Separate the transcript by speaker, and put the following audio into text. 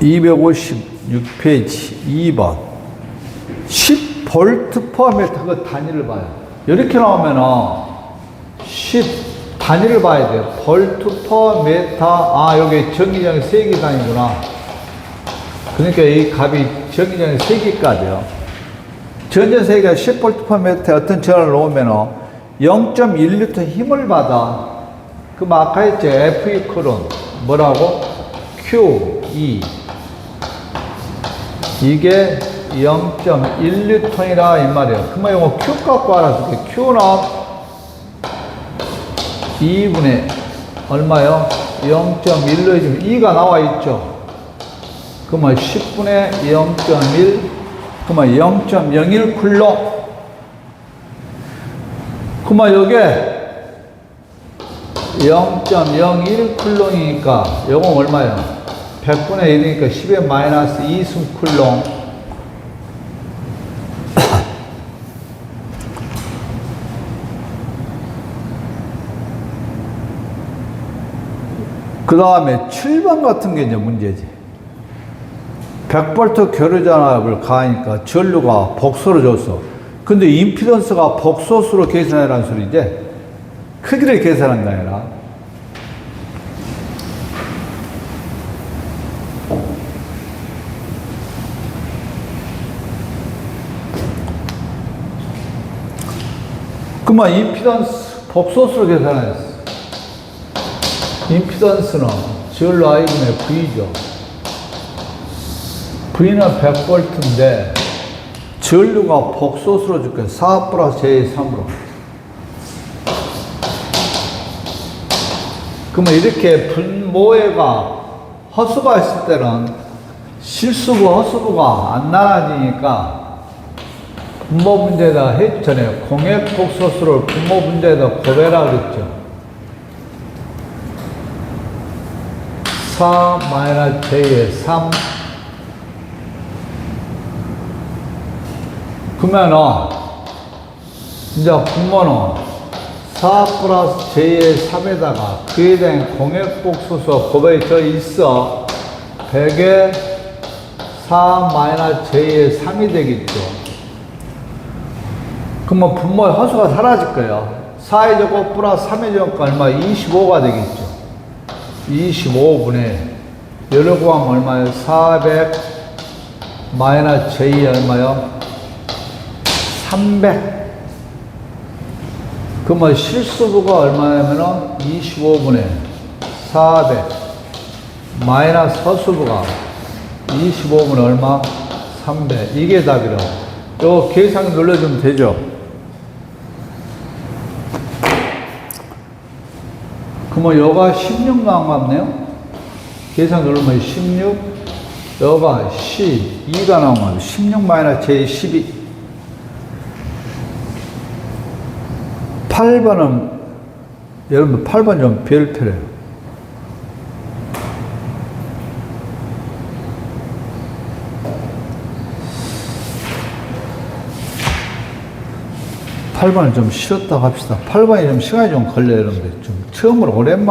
Speaker 1: 256페이지 2번 10볼트 퍼 미터 그 단위를 봐요. 이렇게 나오면은 10 단위를 봐야 돼요. 볼트 퍼 미터 아 여기 전기장이 세개 단위구나. 그러니까 이 값이 전기장이 세개 값이에요. 전전세계가 10볼트 퍼 미터에 어떤 전원을 놓으면은 0.1N 힘을 받아. 그럼 아까 했죠. F 이퀄은 뭐라고? Q, E. 이게 0.1N이라 이 말이에요. 그러면 이거 Q 값 알아서 Q는 2분의 얼마요? 0.1로 지금 2가 나와 있죠. 그러면 10분의 0.1, 그러면 0.01 쿨로. 그러면 요게 0.01 쿨롱이니까 요건 얼마예요? 100분의 1이니까 10의 마이너스 2승 쿨롱. 그 다음에 7번 같은 게 이제 문제지. 100볼트 교류전압을 가하니까 전류가 복소로 줬어. 근데 임피던스가 복소수로 계산해라는 소리지. 크기를 계산한 게 아니라. 그만 임피던스 복소수로 계산했어. 임피던스는 전류 I분의 V죠. V는 100볼트인데 전류가 복소수로 줄게 4 플러스 J 3으로. 그러면 이렇게 분모해가 허수가 있을 때는 실수부 허수부가 안 나눠지니까 분모 문제에다 해주잖아요. 공액 복소수를 분모 문제에다 고배라 그랬죠. 4 마이너스 J의 3 그러면은 이제 분모는 4 플러스 J의 3에다가 그에 대한 고백이 저 있어 100에 4 마이너스 J의 3이 되겠죠. 그러면 분모의 허수가 사라질 거예요. 4의 제곱 플러스 3의 제곱 얼마? 25가 되겠죠. 25분의 여러 구하면 얼마예요? 400 마이너스 J 얼마요? 300 그러면 실수부가 얼마냐면은 25분의 400 마이너스 허수부가 25분의 얼마? 300 이게 답이라고 요 계산 눌러주면 되죠 그러면 여가 16 나온 것 같네요. 계산 누르면 16 여가 12가 나온 것 같아요 16 마이너스 제 12 8번은 여러분 8번 좀 별표래요. 8번은 좀 쉬었다 합시다. 8번이 좀 시간이 좀 걸려요, 여러분들. 좀 처음으로 오랜만에